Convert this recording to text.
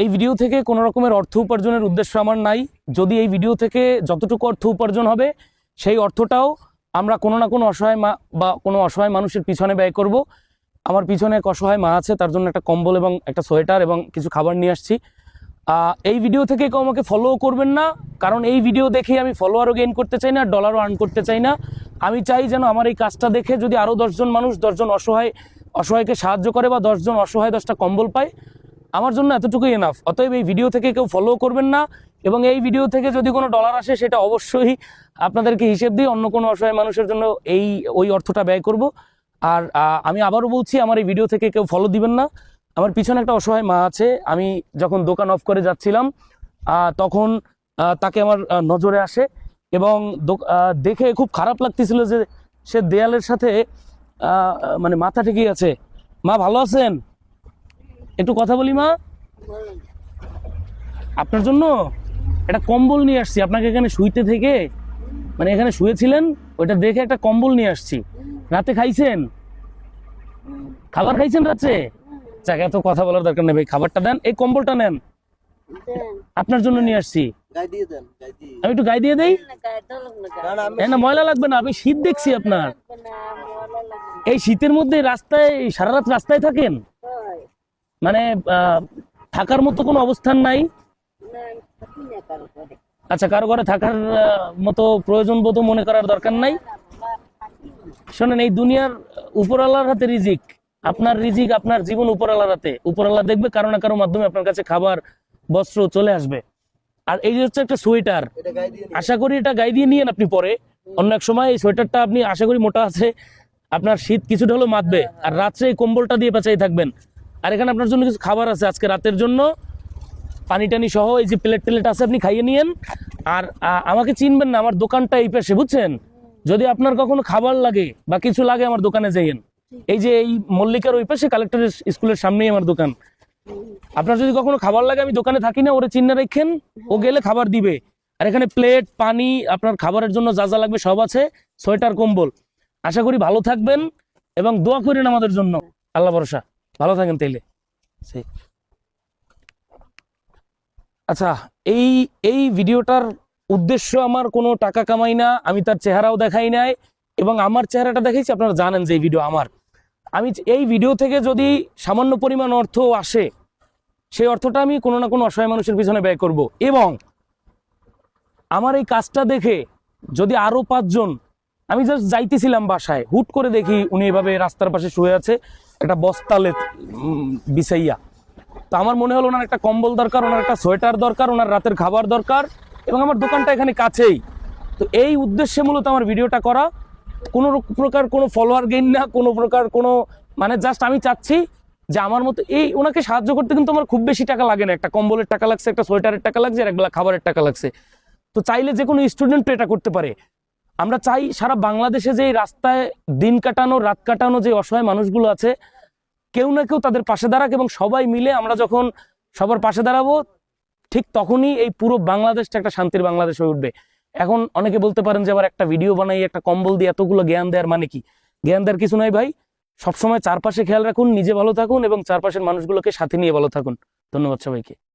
এই ভিডিও থেকে কোনো রকমের অর্থ উপার্জনের উদ্দেশ্য আমার নাই। যদি এই ভিডিও থেকে যতটুকু অর্থ উপার্জন হবে, সেই অর্থটাও আমরা কোনো না কোনো অসহায় মা বা কোনো অসহায় মানুষের পিছনে ব্যয় করব। আমার পিছনে এক অসহায় মা আছে, তার জন্য একটা কম্বল এবং একটা সোয়েটার এবং কিছু খাবার নিয়ে আসছি। এই ভিডিও থেকে কেউ আমাকে ফলো করবেন না, কারণ এই ভিডিও দেখেই আমি ফলোয়ারও গেইন করতে চাই না ডলারও আর্ন করতে চাই না। আমি চাই যেন আমার এই কাজটা দেখে যদি আরও দশজন মানুষ, দশজন অসহায়, অসহায়কে সাহায্য করে বা দশজন অসহায় দশটা কম্বল পায় আমার জন্য এতটুকুই এনাফ অতএব এই ভিডিও থেকে কেউ ফলো করবেন না এবং এই ভিডিও থেকে যদি কোনো ডলার আসে, সেটা অবশ্যই আপনাদেরকে হিসেব দিয়ে অন্য কোনো অসহায় মানুষের জন্য এই, ওই অর্থটা ব্যয় করব। আর আমি আবারও বলছি, আমার এই ভিডিও থেকে কেউ ফলো দিবেন না। আমার পিছনে একটা অসহায় মা আছে। আমি যখন দোকান অফ করে যাচ্ছিলাম তখন তাকে আমার নজরে আসে এবং দেখে খুব খারাপ লাগতেছিল যে সে দেয়ালের সাথে মানে মাথা ঠেকে আছে। মা ভালো আছেন? একটু কথা বলি মা? আপনার জন্য একটা কম্বল নিয়ে আসছি। আপনাকে এখানে শুইতে থেকে মানে এখানে শুয়েছিলেন ওইটা দেখে একটা কম্বল নিয়ে আসছি। রাতে খাইছেন? খাবার খাইছেন রাতে? যাক এত কথা বলার দরকার নেই ভাই খাবারটা দেন। এই কম্বলটা নেন। আপনার জন্য নিয়ে আসছি। গায়ে দিয়ে দেন গায়ে দিয়ে। আমি একটু গায়ে দিয়ে দেই? না ময়লা লাগবে না আমি শীত দেখছি আপনার। এই শীতের মধ্যে রাস্তায় সারা রাত রাস্তায় থাকেন? মানে থাকার মতো কোনো অবস্থান নাই? আচ্ছা কারও ঘরে থাকার মতো প্রয়োজন বোধ মনে করার দরকার নাই? শোনেন এই দুনিয়ার উপরওয়ালার হাতে রিজিক। আপনার রিজিক আপনার জীবন উপরওয়ালার হাতে। উপরওয়ালা দেখবে কারও না কারও মাধ্যমে আপনার কাছে খাবার বস্ত্র চলে আসবে। আর এই যে হচ্ছে একটা সোয়েটার এটা গায়ে দিয়ে আশা করি এটা গায়ে দিয়ে নিয়েন আপনি পরে। অন্য এক সময় এই সোয়েটারটা আপনি আশা করি মোটা আছে আপনার শীত কিছুটা হলেও মাতবে আর রাত্রে এই কম্বলটা দিয়ে পেঁচাই থাকবেন। আর এখানে আপনার জন্য কিছু খাবার আছে আজকে রাতের জন্য। পানি টানি সহ, এই যে প্লেট টেলেট আছে, আপনি খাইয়ে নিয়েন। আর আমাকে চিনবেন না, আমার দোকানটা এই পাশে, বুঝছেন? যদি আপনার কখনো খাবার লাগে বা কিছু লাগে, আমার দোকানে যাইয়েন। এই যে এই মল্লিকার ওই পাশে কালেক্টর স্কুলের সামনেই আমার দোকান। আপনার যদি কখনো খাবার লাগে, আমি দোকানে থাকি না, ওরে চিহ্ন রাখেন, ও গেলে খাবার দিবে। আর এখানে প্লেট পানি, আপনার খাবারের জন্য যা যা লাগবে সব আছে, সোয়েটার, কম্বল। আশা করি ভালো থাকবেন এবং দোয়া করেন আমাদের জন্য। আল্লাহ ভরসা। ভালো থাকেন তাইলে। সেই। আচ্ছা এই এই ভিডিওটার উদ্দেশ্য আমার কোনো টাকা কামাই না, আমি তার চেহারাও দেখাই নাই, এবং আমার চেহারাটা দেখাইছি, আপনারা জানেন যে এই ভিডিও আমার। আমি এই ভিডিও থেকে যদি সামান্য পরিমাণ অর্থ আসে, সেই অর্থটা আমি কোনো না কোনো অসহায় মানুষের পিছনে ব্যয় করব। এবং আমার এই কাজটা দেখে যদি আরও পাঁচজন, আমি জাস্ট যাইতেছিলাম বাসায়, হুট করে দেখি উনি এভাবে রাস্তার পাশে শুয়ে আছে একটা বস্তালে বিছাইয়া। তো আমার মনে হলো ওনার একটা কম্বল দরকার, ওনার একটা সোয়েটার দরকার, ওনার রাতের খাবার দরকার, এবং আমার দোকানটা এখানে কাছেই। তো এই উদ্দেশ্যে মূলত আমার ভিডিওটা করা। কোনো প্রকার কোনো ফলোয়ার গেইন না, কোনো প্রকার কোনো মানে জাস্ট আমি চাচ্ছি যে আমার মতো এই, ওনাকে সাহায্য করতে কিন্তু আমার খুব বেশি টাকা লাগে না। একটা কম্বলের টাকা লাগছে, একটা সোয়েটারের টাকা লাগছে, আর একবেলা খাবারের টাকা লাগছে। তো চাইলে যে কোনো স্টুডেন্ট এটা করতে পারে। আমরা চাই সারা বাংলাদেশে যে রাস্তায় দিন কাটানো, রাত কাটানো যে অসহায় মানুষগুলো আছে, কেউ না কেউ তাদের পাশে দাঁড়াক এবং সবাই মিলে আমরা যখন সবার পাশে দাঁড়াবো, ঠিক তখনই এই পুরো বাংলাদেশটা একটা শান্তির বাংলাদেশ হয়ে উঠবে। এখন অনেকে বলতে পারেন যে আবার একটা ভিডিও বানাই, একটা কম্বল দিয়ে এতগুলো জ্ঞান দেওয়ার মানে কি? জ্ঞান দেওয়ার কিছু নাই ভাই। সবসময় চারপাশে খেয়াল রাখুন, নিজে ভালো থাকুন এবং চারপাশের মানুষগুলোকে সাথে নিয়ে ভালো থাকুন। ধন্যবাদ সবাইকে।